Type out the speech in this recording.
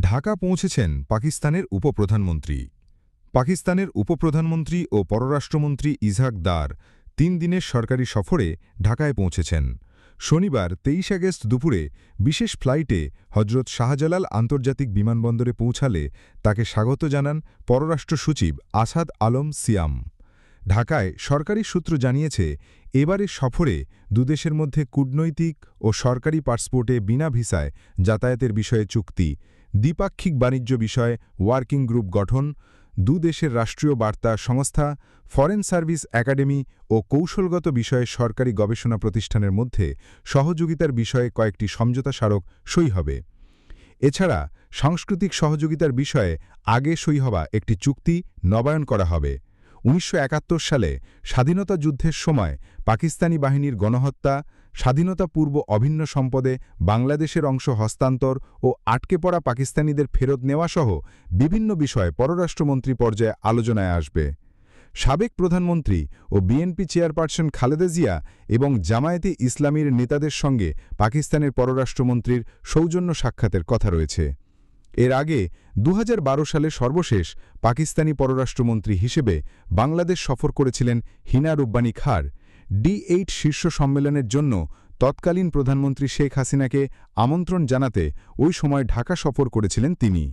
ঢাকা পৌঁছেছেন পাকিস্তানের উপপ্রধানমন্ত্রী। পাকিস্তানের উপপ্রধানমন্ত্রী ও পররাষ্ট্রমন্ত্রী ইজহাক দার তিন দিনের সরকারি সফরে ঢাকায় পৌঁছেছেন। শনিবার তেইশ আগস্ট দুপুরে বিশেষ ফ্লাইটে হজরত শাহজালাল আন্তর্জাতিক বিমানবন্দরে পৌঁছালে তাকে স্বাগত জানান পররাষ্ট্র সচিব আসাদ আলম সিয়াম। ঢাকায় সরকারি সূত্র জানিয়েছে এবারের সফরে দুদেশের মধ্যে কূটনৈতিক ও সরকারি পাসপোর্টে বিনা ভিসায় যাতায়াতের বিষয়ে চুক্তি। দ্বিপাক্ষিক বাণিজ্য বিষয়ে ওয়ার্কিং গ্রুপ গঠন, দু দেশের রাষ্ট্রীয় বার্তা সংস্থা, ফরেন সার্ভিস একাডেমি ও কৌশলগত বিষয়ে সরকারি গবেষণা প্রতিষ্ঠানের মধ্যে সহযোগিতার বিষয়ে কয়েকটি সমঝোতা স্মারক সই হবে। এছাড়া সাংস্কৃতিক সহযোগিতার বিষয়ে আগে সই হওয়া একটি চুক্তি নবায়ন করা হবে। উনিশশো একাত্তর সালে স্বাধীনতা যুদ্ধের সময় পাকিস্তানি বাহিনীর গণহত্যা, স্বাধীনতা পূর্ব অভিন্ন সম্পদে বাংলাদেশের অংশ হস্তান্তর ও আটকে পড়া পাকিস্তানিদের ফেরত নেওয়াসহ বিভিন্ন বিষয়ে পররাষ্ট্রমন্ত্রী পর্যায়ে আলোচনায় আসবে। সাবেক প্রধানমন্ত্রী ও বিএনপি চেয়ারপারসন খালেদা জিয়া এবং জামায়াতে ইসলামীর নেতাদের সঙ্গে পাকিস্তানের পররাষ্ট্রমন্ত্রীর সৌজন্য সাক্ষাতের কথা রয়েছে। এর আগে দু হাজার বারো সালে সর্বশেষ পাকিস্তানি পররাষ্ট্রমন্ত্রী হিসেবে বাংলাদেশ সফর করেছিলেন হিনা রুব্বানি খার। ডি এইট শীর্ষ সম্মেলনের জন্য তৎকালীন প্রধানমন্ত্রী শেখ হাসিনাকে আমন্ত্রণ জানাতে ওই সময় ঢাকা সফর করেছিলেন তিনি।